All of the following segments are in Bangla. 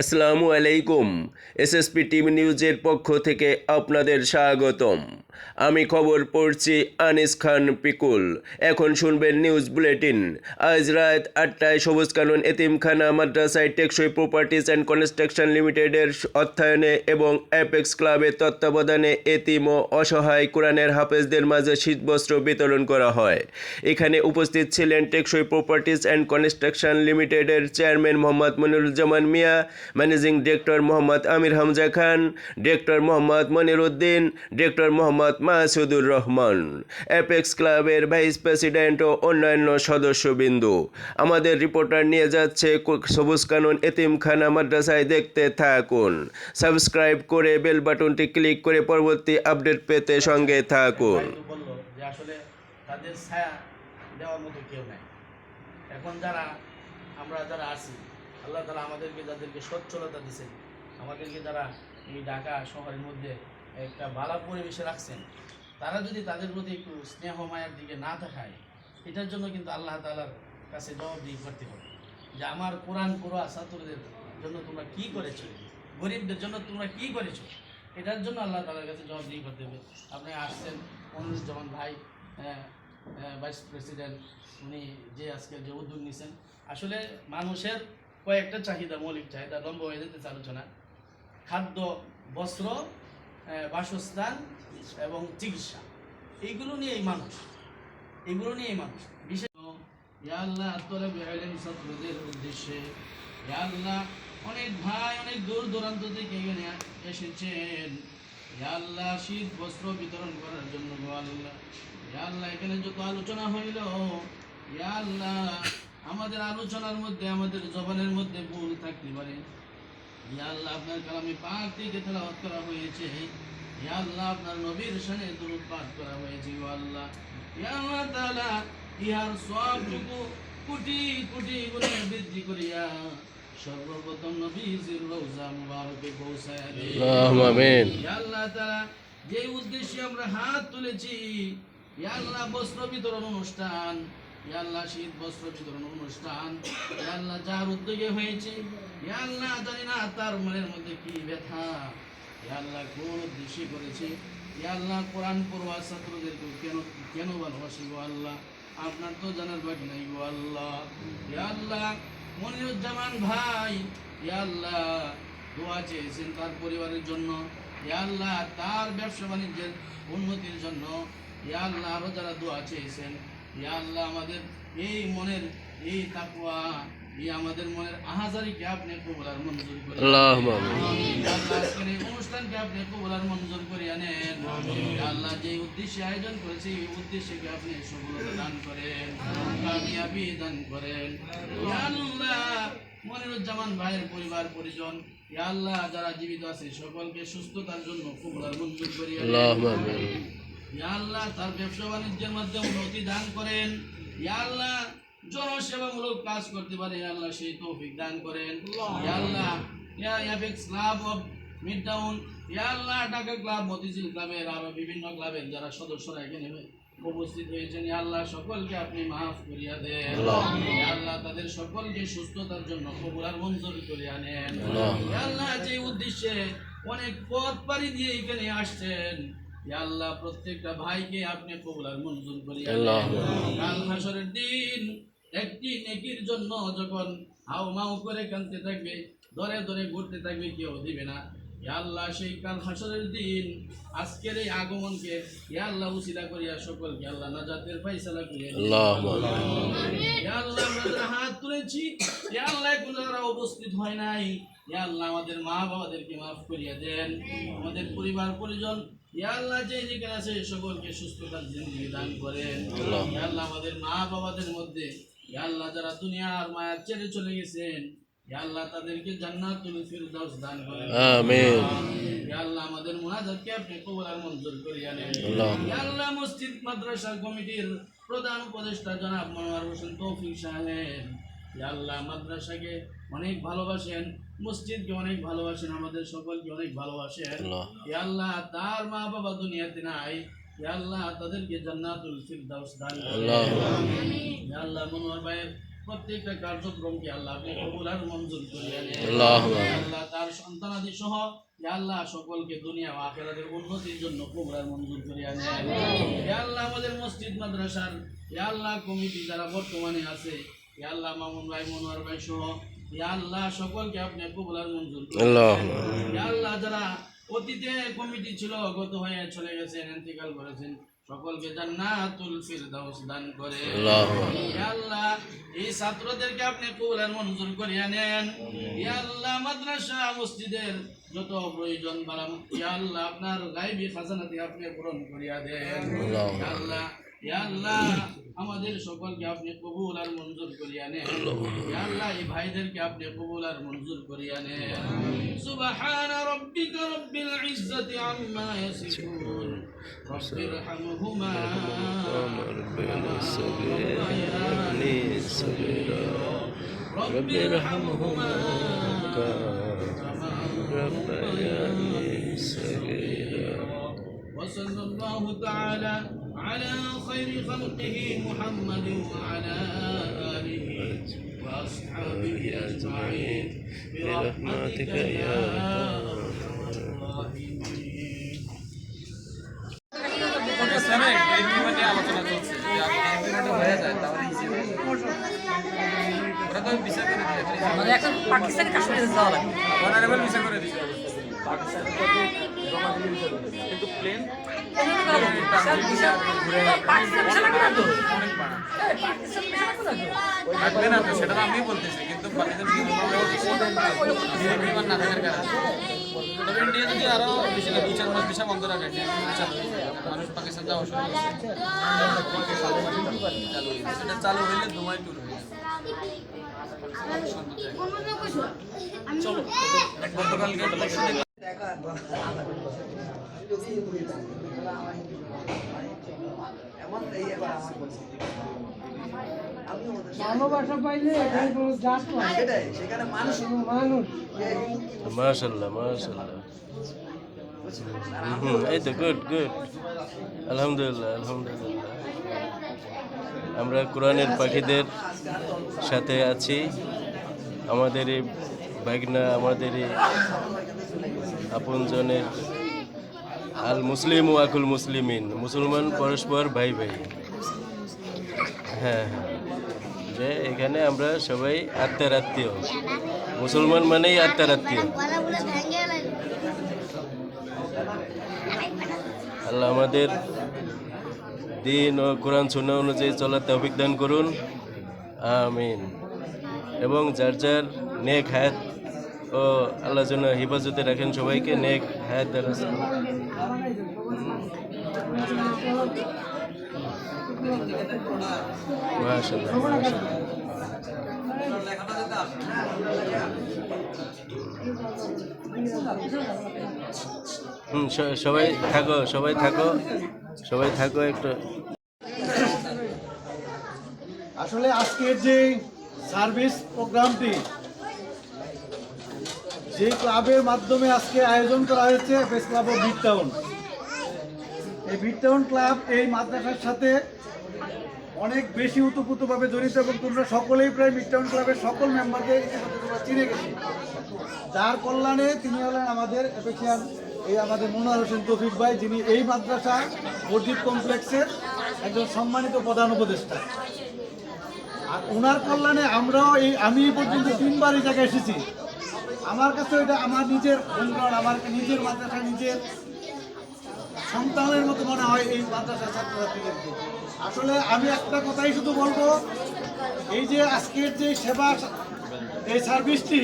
আসসালামু আলাইকুম এসএসপি টিভি নিউজের পক্ষ থেকে আপনাদের স্বাগতম। আমি খবর পড়ছি আনিস খান পিকুল। এখন শুনবেন নিউজ বুলেটিন। আজ রাত আটটায় সবুজ কানন এতিমখানা মাদ্রাসায় টেকসই প্রপার্টিজ অ্যান্ড কনস্ট্রাকশন লিমিটেডের অর্থায়নে এবং অ্যাপেক্স ক্লাবের তত্ত্বাবধানে এতিম ও অসহায় কোরআনের হাফেজদের মাঝে শীতবস্ত্র বিতরণ করা হয়। এখানে উপস্থিত ছিলেন টেকসই প্রপার্টিজ অ্যান্ড কনস্ট্রাকশন লিমিটেডের chairman Mohammad Moniruzzaman Mia managing director Mohammad Amir Hamza Khan, director Mohammad Monir Uddin director Mohammad Masudur Rahman. Apex ক্লাবের ভাইস প্রেসিডেন্ট ও অন্যান্য সদস্যবৃন্দু। আমাদের রিপোর্টার নিয়ে যাচ্ছে সবুজ কানন এতিমখানা মাদ্রাসায় দেখতে থাকুন। সাবস্ক্রাইব করে বেল বাটনটি ক্লিক করে পরবর্তী আপডেট পেতে সঙ্গে থাকুন। তাদের ছায়া দেওয়ার মতো কেউ নাই। এখন যারা আমরা যারা আছি আল্লাহ তালা আমাদেরকে যাদেরকে সচ্ছলতা দিয়েছেন আমাদেরকে যারা এই ঢাকা শহরের মধ্যে একটা ভালো পরিবেশে রাখছেন, তারা যদি তাদের প্রতি একটু স্নেহ মায়ের দিকে না থাকায় এটার জন্য কিন্তু আল্লাহ তালার কাছে জবাবদিহি করতে হবে যে আমার কোরআন পড়ুয়া ছাত্রদের জন্য তোমরা কি করেছ? গরিবদের জন্য তোমরা কি করেছ? এটার জন্য আল্লাহ তালার কাছে জবাবদিহি করতে হবে। আপনি আসছেন মনিরুজ্জামান ভাই ভাইস প্রেসিডেন্ট, উনি যে আজকে যে উদ্যোগ নিয়েছেন আসলে মানুষের কয়েকটা চাহিদা, মৌলিক চাহিদা, লম্বা হয়ে যেতেছে আলোচনা। খাদ্য, বস্ত্র বাসস্থান এবং চিকিৎসা। এইগুলো নিয়েই মানুষ। এগুলো নিয়েই মানুষ। বিশেষ উদ্দেশ্যে অনেক ভাই অনেক দূর দূরান্ত থেকে এখানে এসেছেন। শীত, বস্ত্র বিতরণ করার জন্য। আল্লাহ, এখানে যত আলোচনা হইল আল্লাহ আমাদের আলোচনার মধ্যে আমাদের জবানের মধ্যে ভুল থাকতে পারে। ইয়া আল্লাহ আপনার কালামে পাক থেকে তেলাওয়াত করা হয়েছে। ইয়া আল্লাহ আপনার নবীর শানে দুরূদ পাঠ করা হয়েছে। ও আল্লাহ ইয়া আল্লাহ তাআলা ইহার সবটুকু কোটি কোটি গুণে বৃদ্ধি করিয়া সর্বপ্রথম নবীজির রওজা মুবারকে পৌঁছায় দেন। আল্লাহুম্মা আমিন। ইয়া আল্লাহ তাআলা যে উদ্দেশ্যে আমরা হাত তুলেছি ইয়া আল্লাহ বস্ত্র বিতরণ অনুষ্ঠান ইয়া আল্লাহ শীত, বস্ত্র বিতরণ অনুষ্ঠান। আল্লাহ যার উদ্যোগে হয়েছে আল্লাহ জানি না তার মনের মধ্যে কি ব্যথা। আল্লাহ কোন উদ্দেশ্যে করেছে। আল্লাহ কোরআন পড়ুয়া ছাত্রদেরকে কেন কেন ভালোবাসি গো আল্লাহ? আপনার তো জানার বাকি নাই গো আল্লাহ। আল্লাহ মনিরুজ্জামান ভাই আল্লাহ দোয়া চেয়েছেন তার পরিবারের জন্য। আল্লাহ তার ব্যবসা বাণিজ্যের উন্নতির জন্য। আল্লাহ আরও যারা দোয়া চেয়েছেন ইয়া আল্লাহ আমাদের এই মনের এই তাকুয়া এই আমাদের মনের আহাজারিকে আপনি কবুলার মঞ্জুর করে আমিন। আল্লাহ আজকের এই অনুষ্ঠানকে আপনি কবুলার মঞ্জুর করে আনেন। আল্লাহ যে উদ্দেশ্যে আয়োজন করেছে এই উদ্দেশ্যকে আপনি সফলতা দান করেন কামিয়াবি দান করেন। আল্লাহ। মনিরুজ্জামান ভাইয়ের পরিবার পরিজন ইয়া আল্লাহ যারা জীবিত আছে সকলকে সুস্থতার জন্য কবুলার মঞ্জুর করিয়া আল্লাহ তার ব্যবসা বাণিজ্যের মধ্যে উন্নতি দান করেন। আল্লাহ জনসেবামূলক কাজ করতে পারে আল্লাহ সেই তৌফিক দান করেন। আল্লাহ ক্লাব অফ মিড টাউন আল্লাহ ঢাকা ক্লাব মতিঝিল ক্লাবের আরও বিভিন্ন ক্লাবের যারা সদস্যরা এখানে উপস্থিত হয়েছেন আল্লাহ সকলকে আপনি মাফ করিয়া দেন। আল্লাহ তাদের সকলকে সুস্থতার জন্য কবুলার মঞ্জুর করে আনেন ইয়া আল্লাহ যে উদ্দেশ্যে অনেক পথ পাড়ি দিয়ে এখানে আসছেন আল্লাহ প্রত্যেকটা ভাইকে আপনি কবুলার মঞ্জুর করিয়া। কাল হাসরের দিন একটি নেকির জন্য যখন হাউ মাউ করে কানতে থাকবে ধরে ধরে ঘুরতে থাকবে কেউ দিবে না আল্লাহ সেই কাল হাসরের দিন আজকের এই আগমনকে আল্লাহ উসিলা করিয়া সকলকে আল্লাহ নাজাতের ফাইসালা করিয়া আল্লাহ আমরা হাত তুলেছি আল্লাহ উপস্থিত হয় নাই আল্লাহ আমাদের মা বাবাদেরকে মাফ করিয়া দেন। আমাদের পরিবার পরিজন আল্লাহ যে যেখানে আছে সকলকে সুস্থতার জিন্দগি দান করেন। আল্লাহ আমাদের মা বাবাদের মধ্যে আল্লাহ যারা দুনিয়ার মায়ার ছেড়ে চলে গেছেন আল্লাহ তাদেরকে জান্নাতুল ফিরদাউস দান করেন আমিন। ইয়া আল্লাহ আমাদের মুনাজাতকে আপনি কবুল আর মঞ্জুর করিয়া নেন। ইয়া আল্লাহ মসজিদ মাদ্রাসা কমিটির প্রধান উপদেষ্টা জনাব মনোয়ার হোসেন তৌফিক সাহেব ইয়া আল্লাহ মাদ্রাসাকে অনেক ভালোবাসেন মসজিদকে অনেক ভালোবাসেন আমাদের সকলকে অনেক ভালোবাসেন। আল্লাহ। ইয়া আল্লাহ তার মা বাবা দুনিয়াতে নাই। ইয়া আল্লাহ তাদেরকে জান্নাতুল ফিরদাউস দান করেন। আল্লাহ। ইয়া আল্লাহ মনোয়ার ভাইয়ের প্রত্যেকটা কার্যক্রমকে আল্লাহ আপনি কবুল আর মঞ্জুর করিয়া আল্লাহ তার সন্তানাদি সহ আল্লাহ সকলকে দুনিয়া ও আখিরাতের উন্নতির জন্য কবুল মঞ্জুর করিয়া নেন আল্লাহ আমাদের মসজিদ মাদ্রাসার আল্লাহ কমিটি যারা বর্তমানে আছে আল্লাহ মামুন ভাই মনোয়ার ভাই সহ আল্লাহ সকলকে আপনি কবুল আর মঞ্জুর করিয়া নেন। আল্লাহুম্মা। আল্লাহ যারা অতীতে কমিটি ছিল গত হয়ে চলে গেছেন ইন্তেকাল করেছেন সকলকে জান্নাতুল ফিরদাউস দান করে। ইয়া আল্লাহ এই ছাত্রদেরকে আপনি কবুল আর মঞ্জুর করিয়া নেন। ইয়া আল্লাহ মাদ্রাসা মসজিদের যত প্রয়োজন বাড়াম ইয়া আল্লাহ আপনার গাইবি খাজানাতে আপনি পূরণ করিয়া দেন। ইয়া আল্লাহ ইয়া আল্লাহ আমাদের সকলকে আপনি কবুল আর মঞ্জুর করিয়া নেন। ইয়া আল্লাহ এই ভাইদেরকে আপনি কবুল আর মঞ্জুর করিয়া নেন। সুবহান রাব্বিকা রাব্বিল ইজ্জাতি আম্মা ইয়াসিফুন। رب ارحمهما. ربنا صغيرني سبيلا رب ارحمهما. ربنا سبيلا وصلى الله تعالى على خير خلقه محمد وعلى آله وأصحابه أجمعين. برحمتك يا رب পাকিস্তানি কাশ্মীরে যাওয়া লাগে অনারেবল করে ভিসা লাগবে না তো অনেক বাড়া এই, পাকিস্তান ভিসা লাগবে না তো থাকবে না সেটা তো আমি বলতেছি কিন্তু বন্ধ রাখে। মানুষ পাকিস্তান যাওয়া শুরু। সেটা চালু হইলে দুবাই ট্যুর এই তো গুড গুড আলহামদুলিল্লাহ আলহামদুলিল্লাহ। আমরা কোরআনের পাখিদের সাথে আছি। আমাদের এই বাগনা আমাদের এই আপনজনের আল মুসলিম ও আকুল মুসলিমিন, মুসলমান পরস্পর ভাই ভাই। হ্যাঁ হ্যাঁ। যে এখানে আমরা সবাই আত্মার আত্মীয় মুসলমান মানেই আত্মার আত্মীয় আল্লাহ আমাদের দিন ও কোরআন সুন্না অনুযায়ী চলার তৌফিক দান করুন। আমিন। এবং যার যার নেক হায়াত, ও আল্লাহ যেন হেফাজতে রাখেন সবাইকে নেক হায়াত হুম সবাই থাকো সবাই থাকো সবাই থাকো একটু। আসলে আজকের যে সার্ভিস প্রোগ্রামটি, যে ক্লাবের মাধ্যমে আজকে আয়োজন করা হয়েছে প্রেস ক্লাব অফ টাউন এই টাউন ক্লাব এই মাদ্রাসার সাথে অনেক বেশি উতপুতভাবে জড়িত এবং তোমরা সকলেই প্রায় টাউন ক্লাবের সকল তোমরা চিনে গেছি। যার কল্যাণে তিনি হলেন আমাদের এফেক্সিয়ান এই আমাদের মনোয়ার হোসেন তফিক ভাই, যিনি এই মাদ্রাসা মসজিদ কমপ্লেক্সের একজন সম্মানিত প্রধান উপদেষ্টা। আর ওনার কল্যাণে আমরাও এই আমি পর্যন্ত তিনবার এই জায়গায় এসেছি। আমার কাছে এটা আমার নিজের অঙ্গন আমার নিজের মাদ্রাসা, নিজের সন্তানের মতো মনে হয় এই মাদ্রাসা ছাত্রছাত্রীদেরকে আসলে আমি একটা কথাই শুধু বলব, এই যে আজকের যে সেবা, এই সার্ভিসটি,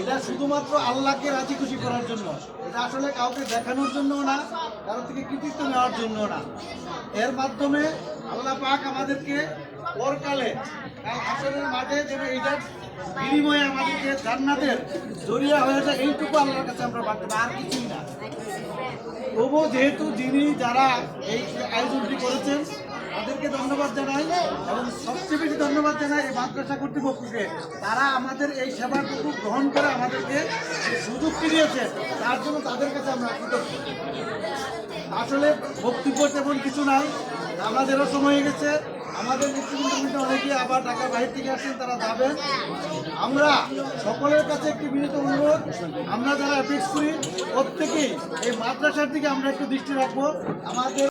এটা শুধুমাত্র আল্লাহকে রাজি খুশি করার জন্য, এটা আসলে কাউকে দেখানোর জন্য না, কারও থেকে কৃতিত্ব নেওয়ার জন্য না। এর মাধ্যমে আল্লাহ পাক আমাদেরকে পরকালে। কাল হাসরের মাঠে যেন এইটার বিনিময়ে আমাদেরকে জান্নাতের জরিয়া হয়ে যায় এইটুকু আল্লাহর কাছে আমরা পারতে আর কিছুই না। তবু যেহেতু যিনি যারা এই আয়োজনটি করেছেন, তাদেরকে ধন্যবাদ জানাই, এবং সবচেয়ে বেশি ধন্যবাদ জানাই এই মাদ্রাসা কর্তৃপক্ষকে। তারা আমাদের এই সেবাটুকু গ্রহণ করে আমাদেরকে সুযোগটি দিয়েছে, তার জন্য তাদের কাছে আমরা কৃতজ্ঞ। আসলে বক্তব্য তেমন কিছু নাই, আমাদেরও সময় গেছে। আমাদের নেতৃবৃন্দের মধ্যে অনেকে আবার ঢাকা বাইরে থেকে আসছেন, তারা যাবেন আমরা সকলের কাছে একটি বিনীত অনুরোধ, আমরা যারা অ্যাপেক্স করি, প্রত্যেকেই এই মাদ্রাসার দিকে আমরা একটু দৃষ্টি রাখব। আমাদের